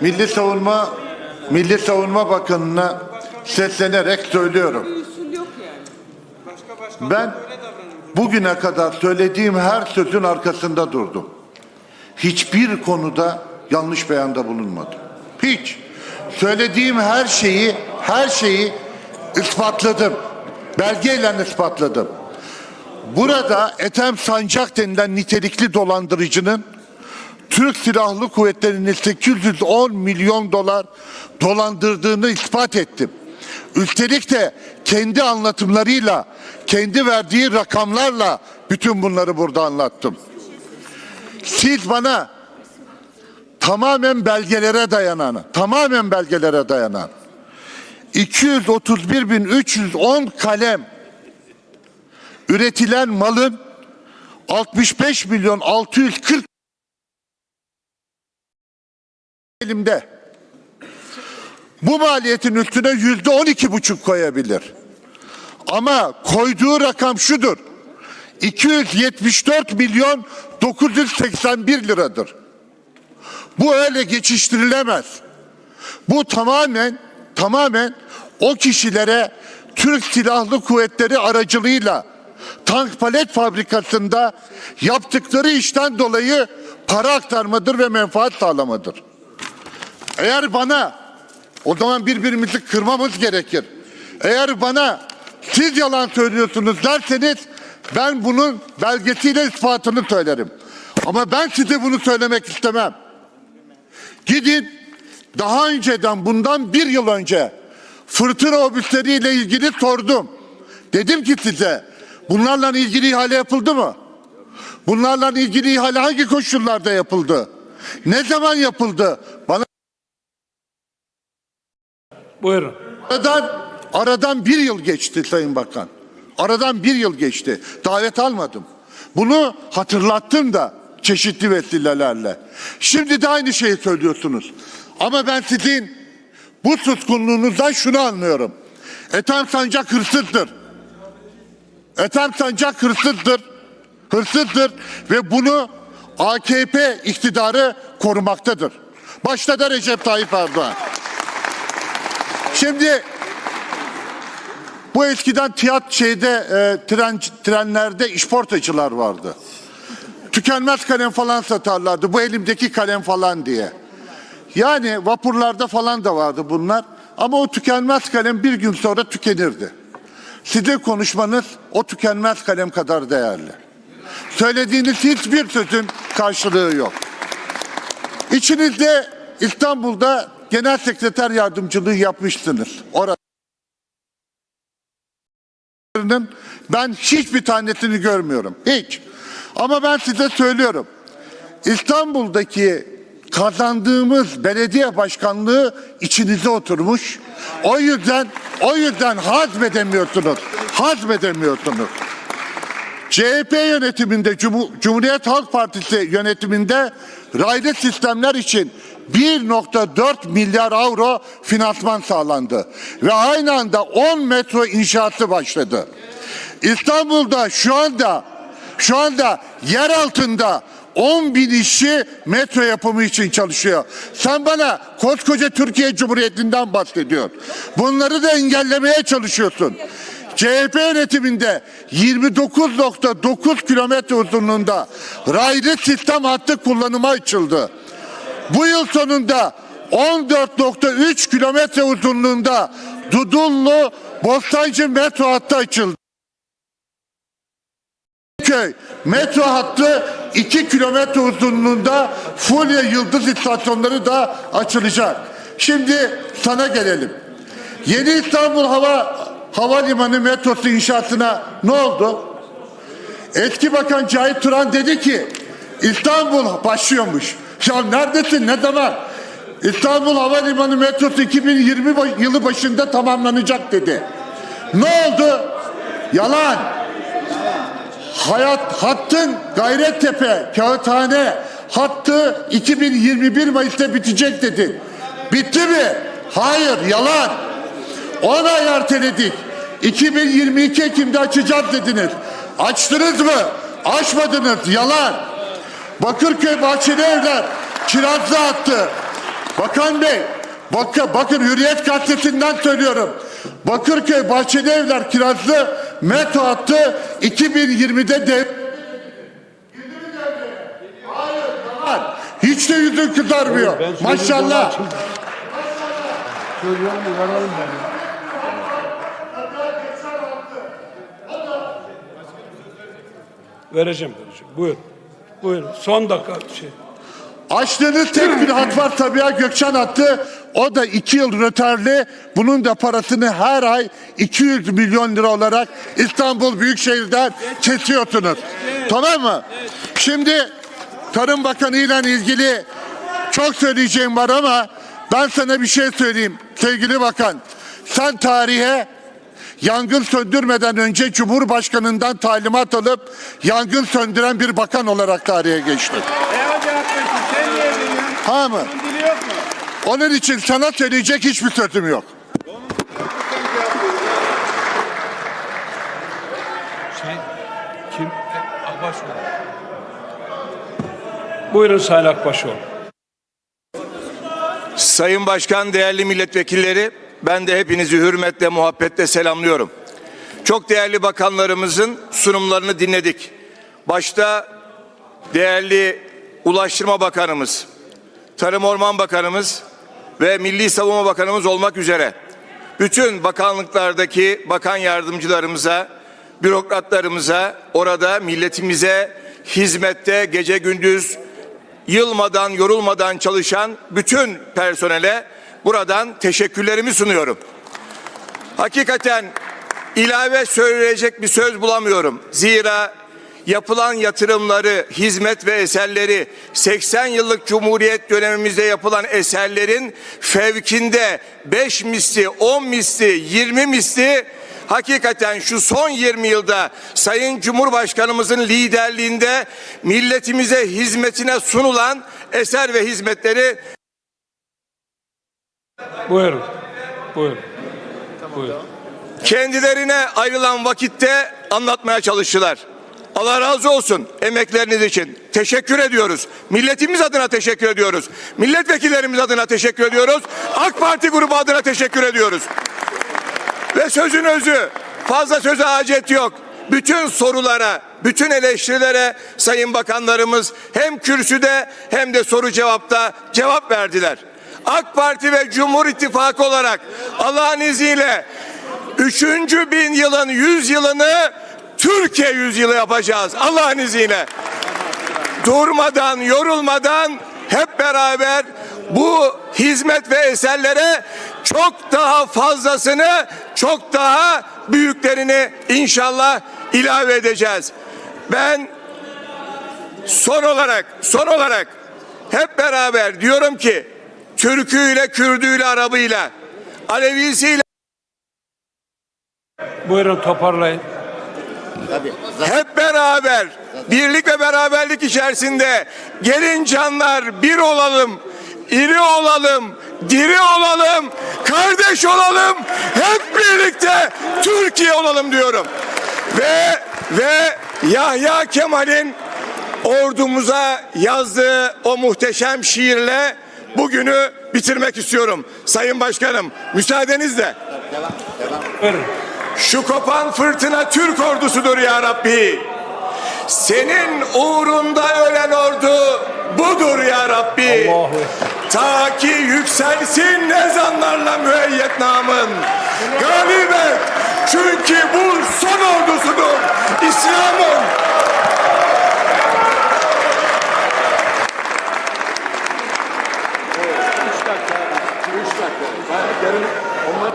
Milli Savunma Milli Savunma Bakanı'na seslenerek söylüyorum. Ben bugüne kadar söylediğim her sözün arkasında durdum. Hiçbir konuda yanlış beyanda bulunmadım. Hiç. Söylediğim her şeyi, her şeyi ispatladım. Belgeyle ispatladım. Burada Ethem Sancak denilen nitelikli dolandırıcının Türk Silahlı Kuvvetleri'nin 810 milyon dolar dolandırdığını ispat ettim. Üstelik de kendi anlatımlarıyla, kendi verdiği rakamlarla bütün bunları burada anlattım. Siz bana tamamen belgelere dayanan, tamamen belgelere dayanan 231.310 kalem üretilen malın 65 milyon 640 elimde. Bu maliyetin üstüne yüzde on iki buçuk koyabilir. Ama koyduğu rakam şudur. 274 milyon 981 liradır. Bu öyle geçiştirilemez. Bu tamamen tamamen o kişilere Türk Silahlı Kuvvetleri aracılığıyla tank palet fabrikasında yaptıkları işten dolayı para aktarmadır ve menfaat sağlamadır. Eğer bana o zaman birbirimizi kırmamız gerekir. Eğer bana siz yalan söylüyorsunuz derseniz ben bunun belgesiyle ispatını söylerim. Ama ben size bunu söylemek istemem. Gidin daha önceden bundan bir yıl önce fırtına obüsleriyle ilgili sordum. Dedim ki size bunlarla ilgili ihale yapıldı mı? Bunlarla ilgili ihale hangi koşullarda yapıldı? Ne zaman yapıldı? Bana Buyurun. aradan, aradan bir yıl geçti Sayın Bakan. Aradan bir yıl geçti. Davet almadım. Bunu hatırlattım da çeşitli vesilelerle. Şimdi de aynı şeyi söylüyorsunuz. Ama ben sizin bu suskunluğunuzdan şunu anlıyorum. Ethem Sancak hırsızdır. Ethem Sancak hırsızdır. Hırsızdır ve bunu AKP iktidarı korumaktadır. Başta da Recep Tayyip Erdoğan. Şimdi bu eskiden tiyat şeyde e, tren trenlerde işportacılar vardı. Tükenmez kalem falan satarlardı. Bu elimdeki kalem falan diye. Yani vapurlarda falan da vardı bunlar. Ama o tükenmez kalem bir gün sonra tükenirdi. Sizin konuşmanız o tükenmez kalem kadar değerli. Söylediğiniz hiçbir sözün karşılığı yok. İçinizde İstanbul'da genel sekreter yardımcılığı yapmışsınız. Orada ben hiçbir tanesini görmüyorum. Hiç. Ama ben size söylüyorum. İstanbul'daki kazandığımız belediye başkanlığı içinize oturmuş. O yüzden o yüzden hazmedemiyorsunuz. Hazmedemiyorsunuz. CHP yönetiminde, Cum- Cumhuriyet Halk Partisi yönetiminde raylı sistemler için 1.4 milyar avro finansman sağlandı. Ve aynı anda 10 metro inşaatı başladı. İstanbul'da şu anda şu anda yer altında 10 bin işçi metro yapımı için çalışıyor. Sen bana koskoca Türkiye Cumhuriyeti'nden bahsediyorsun. Bunları da engellemeye çalışıyorsun. CHP yönetiminde 29.9 kilometre uzunluğunda raylı sistem hattı kullanıma açıldı. Bu yıl sonunda 14.3 kilometre uzunluğunda Dudullu Bostancı metro hattı açıldı. köy metro hattı 2 kilometre uzunluğunda Fulya Yıldız istasyonları da açılacak. Şimdi sana gelelim. Yeni İstanbul Hava Havalimanı metrosu inşaatına ne oldu? Eski Bakan Cahit Turan dedi ki İstanbul başlıyormuş. Ya neredesin ne zaman? İstanbul Havalimanı metrosu 2020 baş- yılı başında tamamlanacak dedi. Ne oldu? Yalan. Hayat hattın Gayrettepe, Kağıthane hattı 2021 Mayıs'ta bitecek dedi. Bitti mi? Hayır, yalan. 10 ay erteledik. 2022 Ekim'de açacağız dediniz. Açtınız mı? Açmadınız. Yalan. Bakırköy Bahçeli Evler Kirazlı hattı Bakan Bey, bakın, bakın Hürriyet Gazetesi'nden söylüyorum. Bakırköy Bahçeli Evler kirazlı metro hattı 2020'de dev... Hiç de yüzün kızarmıyor. Maşallah. Söylüyorum da yararım ben. Vereceğim vereceğim. Buyur. Buyur. Son dakika şey. Açtığınız tek bir hat var Sabiha Gökçen hattı. O da iki yıl rötarlı. Bunun da parasını her ay 200 milyon lira olarak İstanbul Büyükşehir'den kesiyorsunuz. Tamam mı? Şimdi Tarım Bakanı ile ilgili çok söyleyeceğim var ama ben sana bir şey söyleyeyim sevgili bakan. Sen tarihe yangın söndürmeden önce Cumhurbaşkanı'ndan talimat alıp yangın söndüren bir bakan olarak tarihe niye veriyorsun? Ha mı? Onun için sana söyleyecek hiçbir sözüm yok. Şey kim? Akbaşoğlu. Buyurun Sayın Akbaşoğlu. Sayın Başkan, değerli milletvekilleri, ben de hepinizi hürmetle, muhabbetle selamlıyorum. Çok değerli bakanlarımızın sunumlarını dinledik. Başta değerli Ulaştırma Bakanımız, Tarım Orman Bakanımız ve Milli Savunma Bakanımız olmak üzere bütün bakanlıklardaki bakan yardımcılarımıza, bürokratlarımıza, orada milletimize hizmette gece gündüz yılmadan, yorulmadan çalışan bütün personele buradan teşekkürlerimi sunuyorum. Hakikaten ilave söyleyecek bir söz bulamıyorum. Zira yapılan yatırımları, hizmet ve eserleri 80 yıllık Cumhuriyet dönemimizde yapılan eserlerin fevkinde 5 misli, 10 misli, 20 misli hakikaten şu son 20 yılda Sayın Cumhurbaşkanımızın liderliğinde milletimize hizmetine sunulan eser ve hizmetleri Buyurun. Buyurun. Buyurun. kendilerine ayrılan vakitte anlatmaya çalıştılar. Allah razı olsun emekleriniz için. Teşekkür ediyoruz. Milletimiz adına teşekkür ediyoruz. Milletvekillerimiz adına teşekkür ediyoruz. AK Parti grubu adına teşekkür ediyoruz. Ve sözün özü fazla söze hacet yok. Bütün sorulara, bütün eleştirilere sayın bakanlarımız hem kürsüde hem de soru cevapta cevap verdiler. AK Parti ve Cumhur İttifakı olarak Allah'ın izniyle üçüncü bin yılın yüz yılını Türkiye yüzyılı yapacağız Allah'ın izniyle. Durmadan, yorulmadan hep beraber bu hizmet ve eserlere çok daha fazlasını, çok daha büyüklerini inşallah ilave edeceğiz. Ben son olarak, son olarak hep beraber diyorum ki Türküyle, Kürdüyle, Arabıyla, Alevisiyle Buyurun toparlayın. hep beraber birlik ve beraberlik içerisinde gelin canlar bir olalım, iri olalım, diri olalım, kardeş olalım, hep birlikte Türkiye olalım diyorum. Ve ve Yahya Kemal'in ordumuza yazdığı o muhteşem şiirle bugünü bitirmek istiyorum. Sayın Başkanım müsaadenizle. Şu kopan fırtına Türk ordusudur ya Rabbi. Senin uğrunda ölen ordu budur ya Rabbi. Allahu Ta ki yükselsin ezanlarla müeyyet namın. Galibet çünkü bu son ordusudur İslam'ın. Yani yarın onlar